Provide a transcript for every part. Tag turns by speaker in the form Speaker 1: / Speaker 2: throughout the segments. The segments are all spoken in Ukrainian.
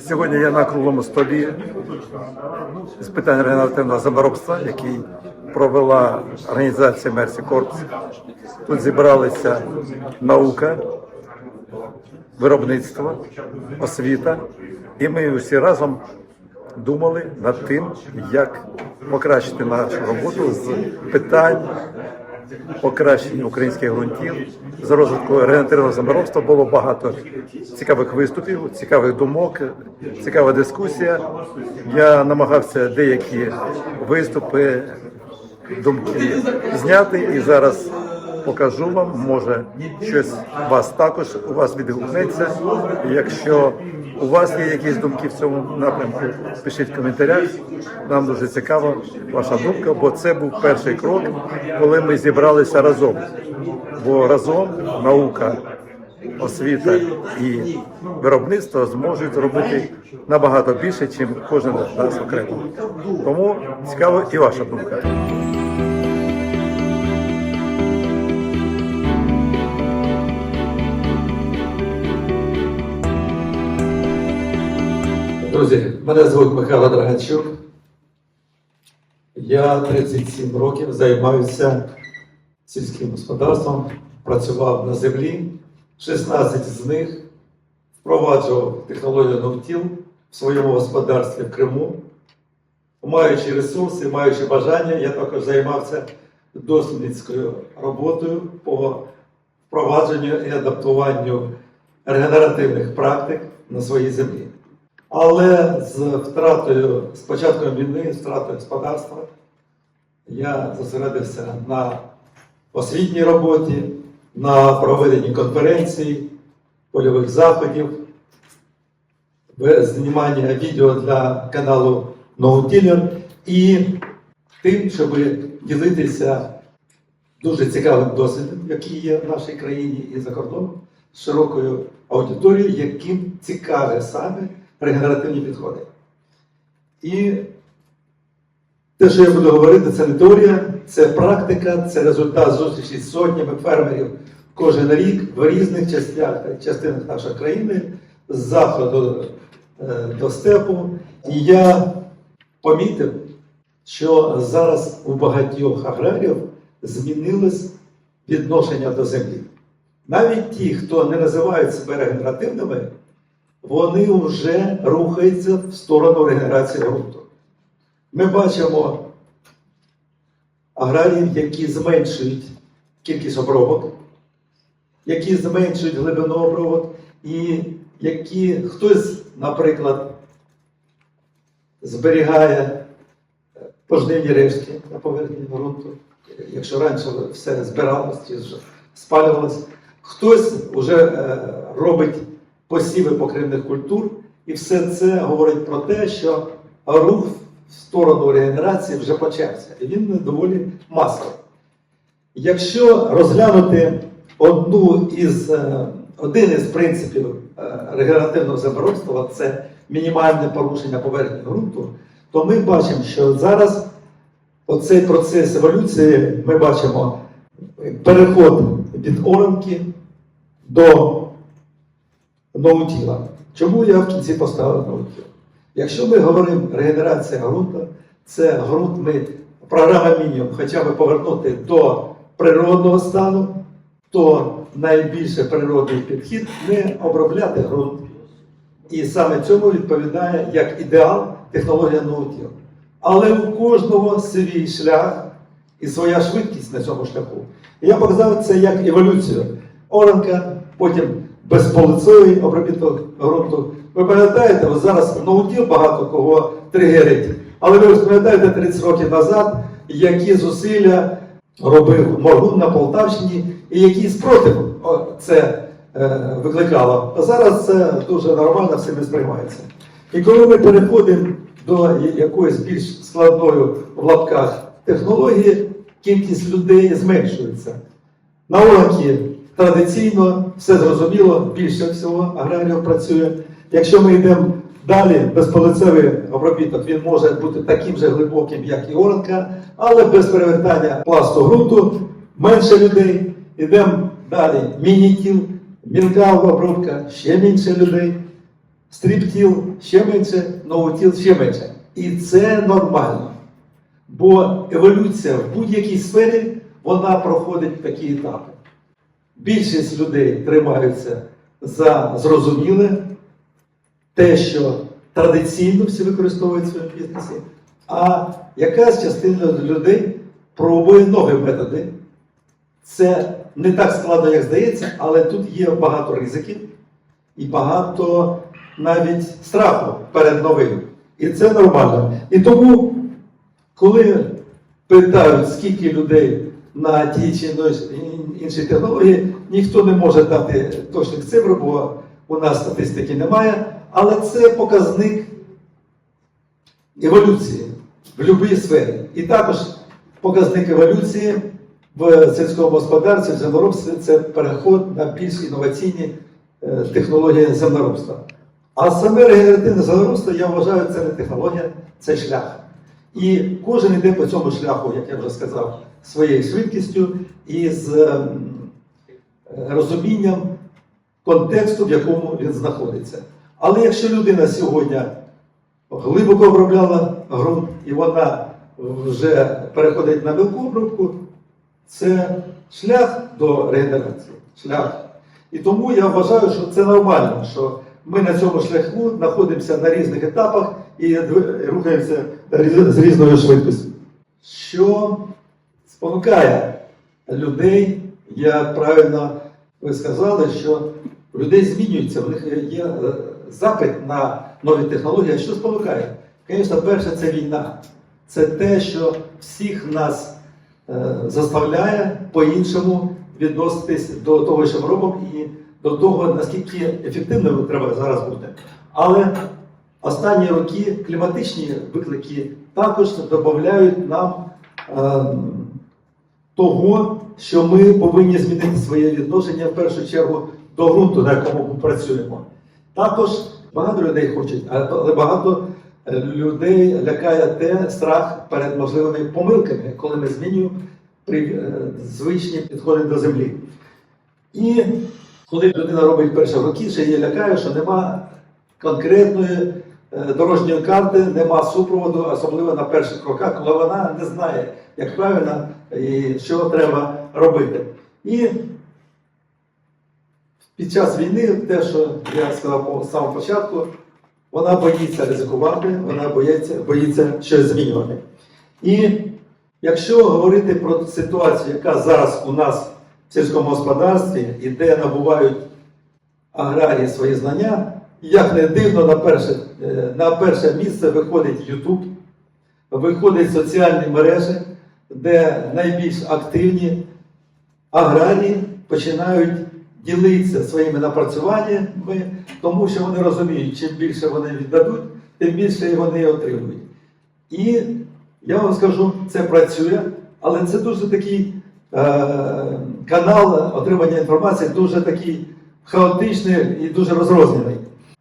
Speaker 1: Сьогодні я на круглому столі з питань регенеративного землеробства, який провела організація Мерсі Корпс. Тут зібралися наука, виробництво, освіта, і ми всі разом думали над тим, як покращити нашу роботу з питань покращення українських ґрунтів, з розвитку регенеративного землеробства було багато цікавих виступів, цікавих думок, цікава дискусія. Я намагався деякі виступи, думки зняти і зараз покажу вам. Може, щось вас також у вас відгукнеться. Якщо у вас є якісь думки в цьому напрямку, пишіть в коментарях. Нам дуже цікава ваша думка, бо це був перший крок, коли ми зібралися разом. Бо разом наука, освіта і виробництво зможуть зробити набагато більше, ніж кожен з нас окремо. Тому цікава і ваша думка.
Speaker 2: Друзі, мене звуть Михайло Драганчук. Я 37 років займаюся сільським господарством, працював на землі. 16 з них впроваджував технологію ноутіл в своєму господарстві в Криму. Маючи ресурси, маючи бажання, я також займався дослідницькою роботою по впровадженню і адаптуванню регенеративних практик на своїй землі. Але з втратою, з початком війни, з втратою господарства, я зосередився на освітній роботі, на проведенні конференцій, польових заходів, в зніманні відео для каналу Ноутілер і тим, щоб ділитися дуже цікавим досвідом, який є в нашій країні і за кордоном, з широкою аудиторією, яким цікаві саме регенеративні підходи. І те, що я буду говорити, це не теорія, це практика, це результат зустрічі з сотнями фермерів кожен рік в різних частях, частинах нашої країни, з заходу е, до степу. І я помітив, що зараз у багатьох аграріїв змінилось відношення до землі. Навіть ті, хто не називають себе регенеративними, вони вже рухаються в сторону регенерації ґрунту. Ми бачимо аграріїв, які зменшують кількість обробок, які зменшують глибину обробок, і які хтось, наприклад, зберігає пожнивні рештки на поверхні ґрунту, якщо раніше все збиралось спалювалось, хтось вже е, робить посіви покривних культур, і все це говорить про те, що рух в сторону регенерації вже почався, і він доволі масовий. Якщо розглянути одну із, е, один із принципів е, регенеративного землеробства, це мінімальне порушення поверхні ґрунту, то ми бачимо, що зараз оцей процес еволюції ми бачимо переход від оранки до ноутіла. Чому я в кінці поставив ноутіл? Якщо ми говоримо регенерація ґрунту, це ґрунт ми програма мінімум хоча б повернути до природного стану, то найбільше природний підхід не обробляти ґрунт. І саме цьому відповідає як ідеал технологія ноутіл. Але у кожного свій шлях і своя швидкість на цьому шляху. Я показав це як еволюцію. Оранка, потім безполицевий обробіток ґрунту. Ви пам'ятаєте, ось зараз ноутіл багато кого тригерить. Але ви пам'ятаєте 30 років назад, які зусилля робив Моргун на Полтавщині і який спротив це е, викликало. А зараз це дуже нормально всіми сприймається. І коли ми переходимо до якоїсь більш складної в лапках технології, кількість людей зменшується. На Оранкі традиційно все зрозуміло, більше всього аграріїв працює. Якщо ми йдемо далі, безполицевий обробіток він може бути таким же глибоким, як і оранка, але без перевертання пласту ґрунту менше людей. Йдемо далі, мінітіл, мілка обробка, ще менше людей. стріп-тіл ще менше, ноутіл ще менше. І це нормально. Бо еволюція в будь-якій сфері вона проходить такі етапи. Більшість людей тримаються за зрозуміле, те, що традиційно всі використовують в своєму бізнесі, а якась частина людей пробує нові методи. Це не так складно, як здається, але тут є багато ризиків і багато навіть страху перед новим. І це нормально. І тому, коли питають, скільки людей на ті чи інші технології, ніхто не може дати точних цифр, бо у нас статистики немає. Але це показник еволюції в будь-якій сфері. І також показник еволюції в сільському господарстві, в землеробстві це переход на більш інноваційні е, технології землеробства. А саме регенеративне землеробство, я вважаю, це не технологія, це шлях. І кожен йде по цьому шляху, як я вже сказав, своєю швидкістю і з розумінням контексту, в якому він знаходиться. Але якщо людина сьогодні глибоко обробляла ґрунт і вона вже переходить на мілку обробку, це шлях до регенерації. Шлях. І тому я вважаю, що це нормально, що ми на цьому шляху знаходимося на різних етапах і рухаємося з різною швидкістю. Що спонукає людей, як правильно ви сказали, що людей змінюється, в них є е, запит на нові технології. Що спонукає? Звісно, перше, це війна. Це те, що всіх нас е, заставляє по-іншому відноситись до того, що ми робимо, і до того, наскільки ефективними треба зараз бути. Але останні роки кліматичні виклики також додають нам е, того, що ми повинні змінити своє відношення в першу чергу до ґрунту, на якому ми працюємо. Також багато людей хочуть, але багато е, людей лякає те страх перед можливими помилками, коли ми змінюємо е, звичні підходи до землі. І коли людина робить перші роки, ще її лякає, що нема конкретної е, дорожньої карти, нема супроводу, особливо на перших кроках, коли вона не знає, як правильно і що треба робити. І під час війни, те, що я сказав по самому початку, вона боїться ризикувати, вона боїться, боїться щось змінювати. І якщо говорити про ситуацію, яка зараз у нас в сільському господарстві і де набувають аграрії свої знання, як не дивно, на перше, е, на перше місце виходить YouTube, виходять соціальні мережі, де найбільш активні аграрії починають ділитися своїми напрацюваннями, тому що вони розуміють, чим більше вони віддадуть, тим більше вони отримують. І я вам скажу, це працює, але це дуже такий е, канал отримання інформації, дуже такий хаотичний і дуже розрознений.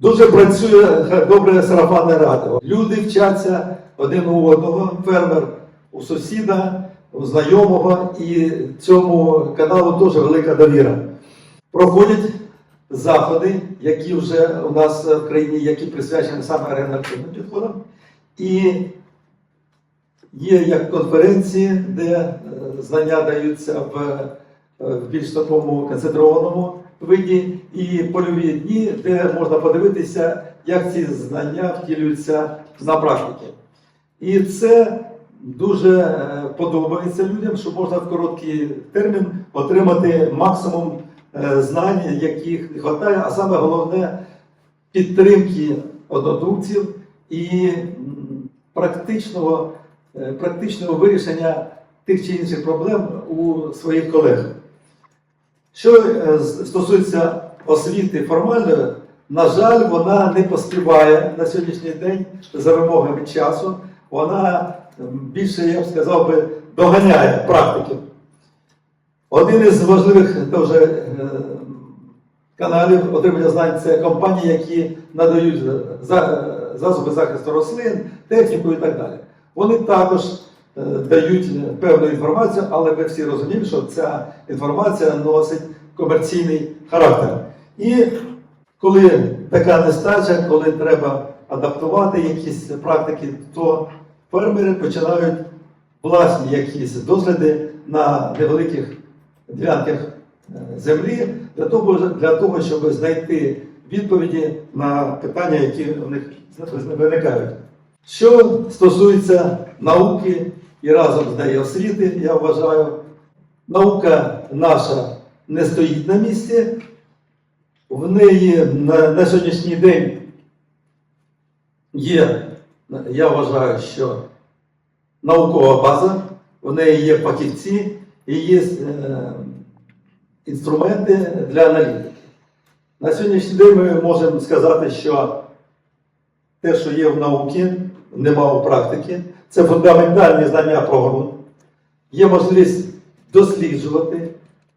Speaker 2: Дуже працює добре сарафанне радіо. Люди вчаться один у одного, фермер у сусіда, у знайомого, і цьому каналу дуже велика довіра. Проходять заходи, які вже у нас в країні, які присвячені саме регенеративним підходам. І є як конференції, де е, знання даються в, е, в більш такому концентрованому виді, і польові дні, де можна подивитися, як ці знання втілюються на практиці. І це дуже е, подобається людям, що можна в короткий термін отримати максимум е, знань, яких вистачає, а саме головне підтримки однодумців і практичного, е, практичного вирішення тих чи інших проблем у своїх колег. Що стосується освіти формальної, на жаль, вона не поспіває на сьогоднішній день за вимогами часу. Вона більше, я б сказав би, доганяє практиків. Один із важливих дуже е, каналів отримання знань це компанії, які надають засоби захисту рослин, техніку і так далі. Вони також е, дають певну інформацію, але ми всі розуміємо, що ця інформація носить комерційний характер. І Коли така нестача, коли треба адаптувати якісь практики, то фермери починають власні якісь досліди на невеликих ділянках е, землі для того, для того, щоб знайти відповіді на питання, які в них виникають. Що стосується науки і разом з нею освіти, я вважаю, наука наша не стоїть на місці. В неї на, на сьогоднішній день є, я вважаю, що наукова база, в неї є фахівці і є е, інструменти для аналітики. На сьогоднішній день ми можемо сказати, що те, що є в науці, нема у практики. Це фундаментальні знання про ґрунт. Є можливість досліджувати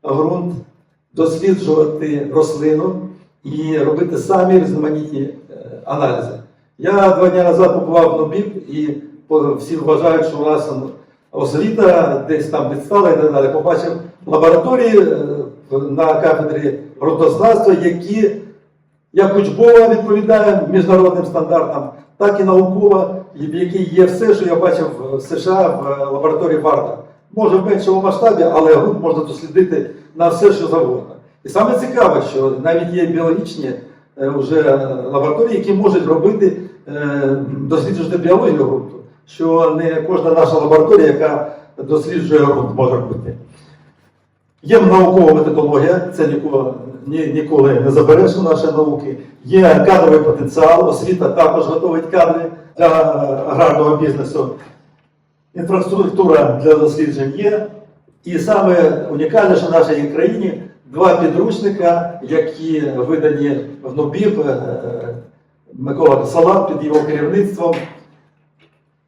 Speaker 2: ґрунт, досліджувати рослину і робити самі різноманітні е, аналізи. Я два дні назад побував в Нобіб і всі вважають, що у нас освіта десь там відстала і так далі. Побачив лабораторії е, на кафедрі ґрунтознавства, які як учбова відповідає міжнародним стандартам, так і наукова, в якій є все, що я бачив в США в е, лабораторії Варда. Може в меншому масштабі, але ґрунт можна дослідити на все, що завгодно. І саме цікаве, що навіть є біологічні вже лабораторії, які можуть робити е, досліджувати біологію ґрунту, що не кожна наша лабораторія, яка досліджує ґрунт, може робити. Є наукова методологія, це ніколи, ні, ніколи не забереш у нашої науки. Є кадровий потенціал, освіта також готовить кадри для аграрного бізнесу. Інфраструктура для досліджень є. І саме унікальне, що в нашій країні два підручника, які видані в НОБІП, е, Микола Салат під його керівництвом.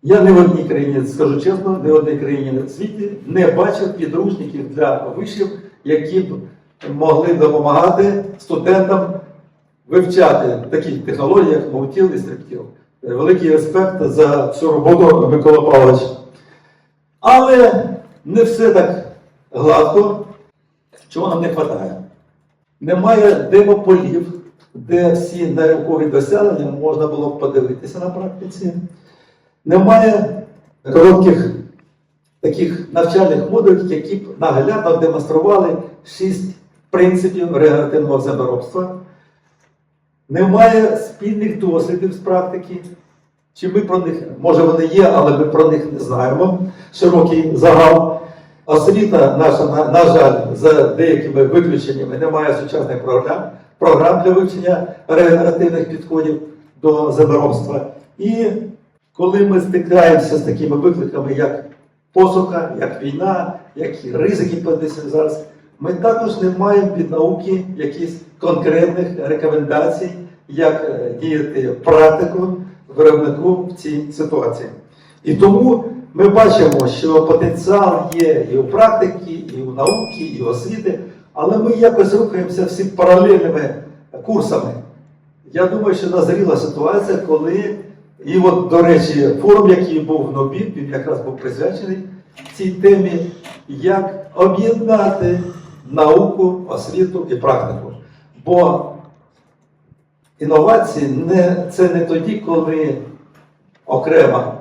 Speaker 2: Я не в одній країні, скажу чесно, не в одній країні на світі не бачив підручників для вишів, які б могли допомагати студентам вивчати такі технології, як Моутіл і Стриптіл. Великий респект за цю роботу, Микола Павлович. Але не все так гладко. Чого нам не вистачає? Немає демополів, де всі наукові досягнення можна було б подивитися на практиці. Немає коротких таких навчальних модулів, які б наглядно демонстрували шість принципів регенеративного землеробства. Немає спільних дослідів з практики. Чи ми про них, може вони є, але ми про них не знаємо. Широкий загал. Освіта наша, на, на жаль, за деякими виключеннями немає сучасних програм, програм для вивчення регенеративних підходів до землеробства. І коли ми стикаємося з такими викликами, як посуха, як війна, як ризики піднесені зараз, ми також не маємо від науки якихось конкретних рекомендацій, як е, діяти практику виробнику в цій ситуації. І тому ми бачимо, що потенціал є і у практики, і у науки, і у освіти, але ми якось рухаємося всі паралельними курсами. Я думаю, що назріла ситуація, коли, і от, до речі, форум, який був в НОБІП, він якраз був присвячений цій темі, як об'єднати науку, освіту і практику. Бо інновації не, це не тоді, коли окрема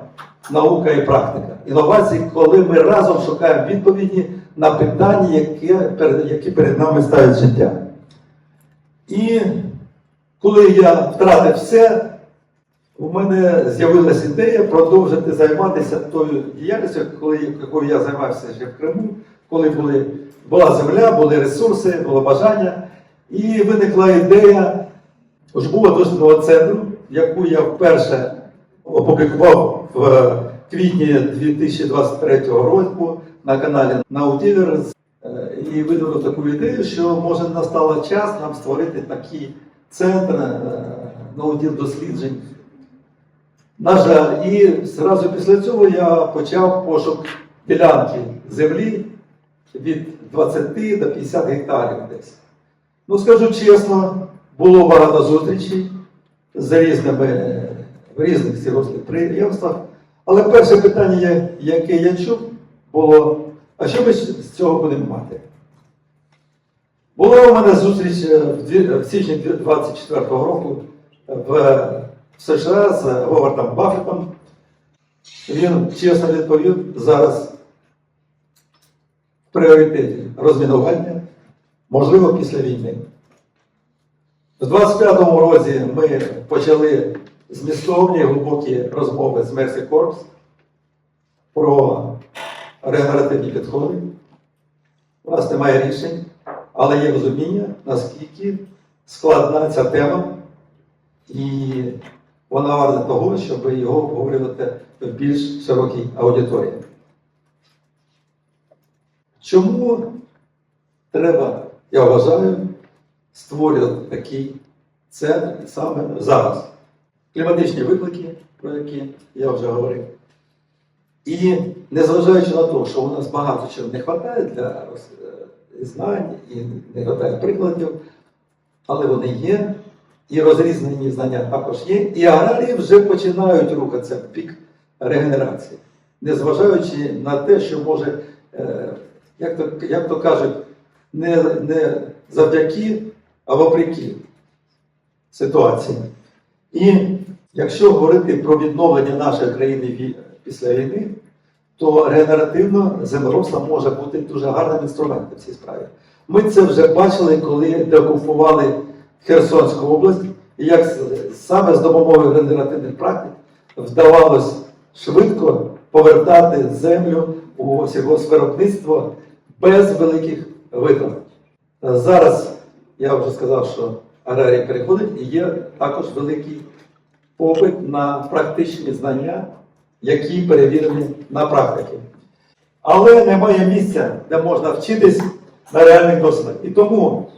Speaker 2: наука і практика. Інновації, коли ми разом шукаємо відповіді на питання, які перед, які перед нами ставить життя. І коли я втратив все, у мене з'явилася ідея продовжити займатися тою діяльністю, коли, якою я займався ще в Криму, коли були, була земля, були ресурси, було бажання. І виникла ідея учбово дослідного центру, яку я вперше опублікував в квітні 2023 року на каналі Наутілер і видав таку ідею, що може настало час нам створити такий центр е, науділ досліджень. На жаль, і зразу після цього я почав пошук ділянки землі від 20 до 50 гектарів десь. Ну, скажу чесно, було багато зустрічей з різними в різних сільських підприємствах. Але перше питання, яке я чув, було: а що ми з цього будемо мати? Була у мене зустріч е, в січні 24-го року в в США з Говардом Баффетом. Він чесно відповів зараз в пріоритеті розмінування, можливо, після війни. У 25-му році ми почали змістовні глибокі розмови з Мерсі Корпс про регенеративні підходи. У нас немає рішень, але є розуміння, наскільки складна ця тема, і вона варта того, щоб його обговорювати в більш широкій аудиторії. Чому треба, я вважаю, створювати такий центр саме зараз? Кліматичні виклики, про які я вже говорив. І незважаючи на те, що у нас багато чого не вистачає для е, знань і не вистачає прикладів, але вони є, і розрізнені знання також є, і аграрії вже починають рухатися в бік регенерації, незважаючи на те, що може, е, як то, як то кажуть, не, не завдяки, а вопреки ситуації. І якщо говорити про відновлення нашої країни після війни, то регенеративно землеробство може бути дуже гарним інструментом в цій справі. Ми це вже бачили, коли деокупували Херсонську область, і як саме з допомогою генеративних практик вдавалось швидко повертати землю у сільгоспвиробництво без великих витрат. Зараз я вже сказав, що аграрії переходить і є також великий попит на практичні знання, які перевірені на практиці. Але немає місця, де можна вчитись на реальних досвідах. І тому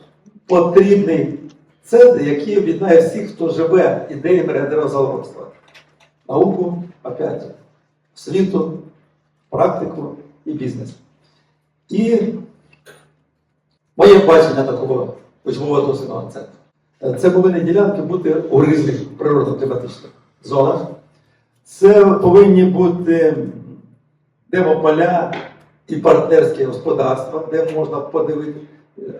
Speaker 2: потрібний центр, який об'єднає всіх, хто живе ідеями регенерозалробства. Науку, опять, освіту, практику і бізнес. І моє бачення такого учбового дослідного центру. Е, Це повинні ділянки бути у різних природно-кліматичних зонах. Це повинні бути демополя і партнерські господарства, де можна подивити.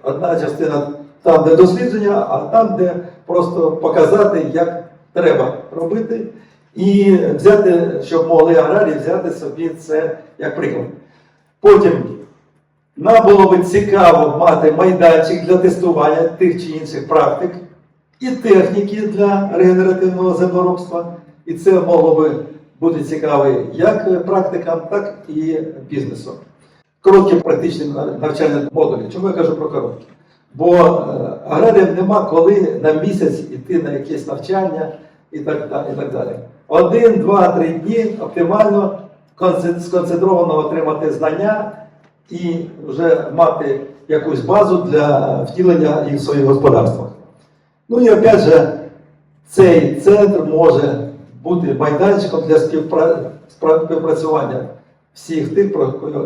Speaker 2: Одна частина там, де дослідження, а там, де просто показати, як треба робити, і взяти, щоб могли аграрії взяти собі це як приклад. Потім нам було би цікаво мати майданчик для тестування тих чи інших практик і техніки для регенеративного землеробства. І це могло би бути цікаво як практикам, так і бізнесу. Короткі практичні навчальні модулі. Чому я кажу про короткі? Бо е, аграріям нема коли на місяць йти на якесь навчання і так, і так далі. Один, два, три дні оптимально сконцентровано отримати знання і вже мати якусь базу для втілення їх в своїх господарствах. Ну і опять же, цей центр може бути майданчиком для співпрацювання всіх тих, про я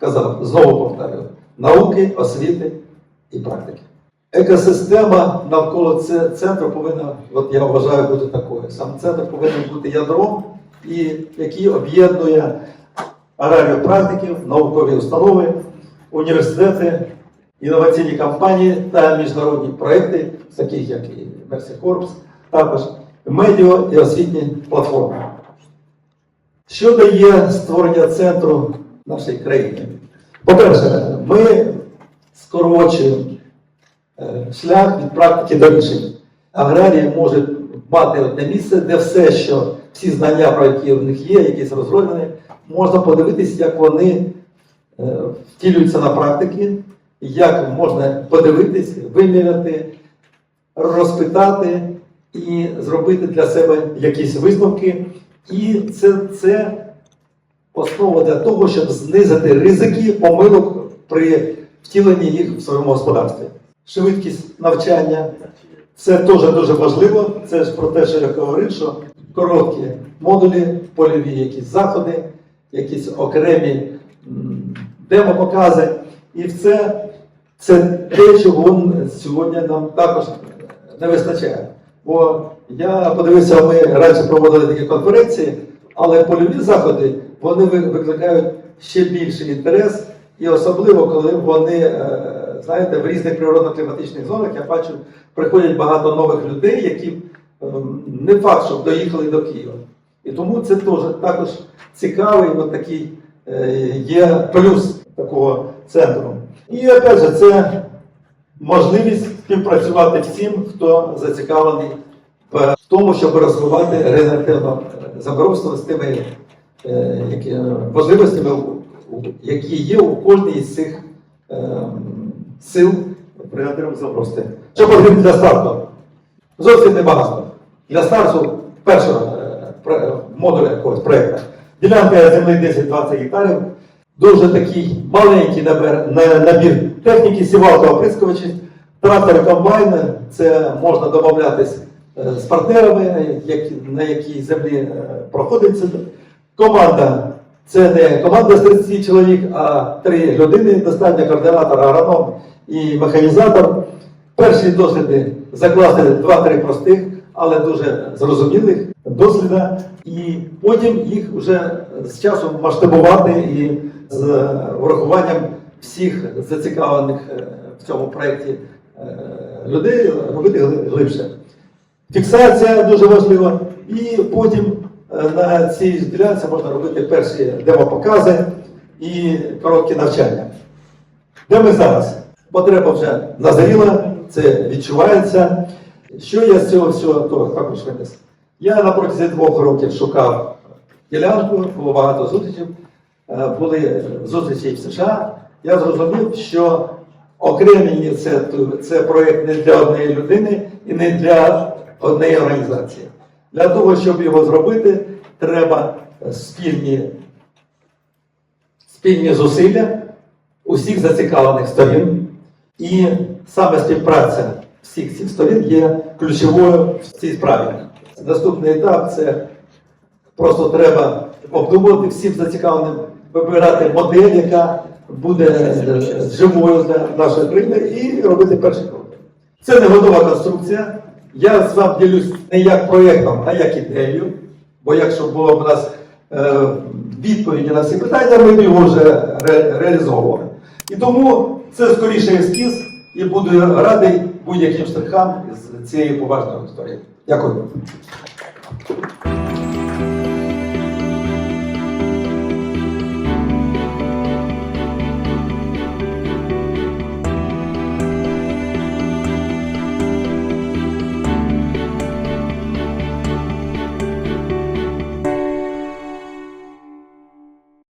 Speaker 2: казав, знову повторюю, науки, освіти і практики. Екосистема навколо центру повинна, от я вважаю, бути такою. Сам центр повинен бути ядром, і, який об'єднує аграрію практиків, наукові установи, університети, інноваційні компанії та міжнародні проекти, таких як і Corps, також медіа і освітні платформи. Що дає створення центру в нашій країні? По-перше, ми скорочуємо е, шлях від практики до рішень. Аграрії можуть мати одне місце, де все, що всі знання, про які в них є, якісь розроблені, можна подивитися, як вони е, втілюються на практики, як можна подивитись, виміряти, розпитати і зробити для себе якісь висновки. І це, це основа для того, щоб знизити ризики помилок при втіленні їх в своєму господарстві. Швидкість навчання це теж дуже важливо. Це ж про те, що я говорив, що короткі модулі, польові якісь заходи, якісь окремі демопокази. І це, це те, чого сьогодні нам також не вистачає. Бо я подивився, ми раніше проводили такі конференції, але польові заходи вони викликають ще більший інтерес, і особливо коли вони е, знаєте, в різних природно-кліматичних зонах я бачу, приходять багато нових людей, які ем, не факт, щоб доїхали до Києва. І тому це теж також цікавий от такий е, є плюс такого центру. І опять же, це можливість співпрацювати всім, хто зацікавлений в тому, щоб розвивати регенеративне заборонство з тими е, які, можливостями, які є у кожній з цих е, сил регенеративного заборонства. Що потрібно для старту? Зовсім небагато. Для старту першого е, модуля якогось проєкту. Ділянка землі 10-20 гектарів. Дуже такий маленький набір, набір техніки, сівалка оприскувачі, трактори комбайни. Це можна домовлятись е, з партнерами, на якій землі е, проходить це. Команда це не команда з 30 чоловік, а три людини, достатньо координатор, агроном і механізатор. Перші досліди закласти два-три простих, але дуже зрозумілих досліда, і потім їх вже з часом масштабувати і з врахуванням всіх зацікавлених е, в цьому проєкті е, людей робити глибше. Фіксація дуже важлива, і потім е, на цій ділянці можна робити перші демопокази і короткі навчання. Де ми зараз? Потреба вже назріла, це відчувається. Що я з цього всього то також винес? Я на протязі двох років шукав ділянку, було багато зустрічей, е, були зустрічі в США. Я зрозумів, що окремі ініціативи це проєкт не для однієї людини і не для однієї організації. Для того, щоб його зробити, треба спільні спільні зусилля усіх зацікавлених сторін. І саме співпраця всіх цих сторін є ключовою в цій справі. Наступний етап це просто треба обдумувати всім зацікавленим, вибирати модель, яка буде е, живою для нашої країни, і робити перші кроки. Це не готова конструкція. Я з вами ділюсь не як проєктом, а як ідеєю. Бо якщо було б у нас е, відповіді на всі питання, ми б його вже ре- реалізовували. І тому це скоріше ескіз, і буду радий будь-яким штрихам з цієї поважної історії. Дякую.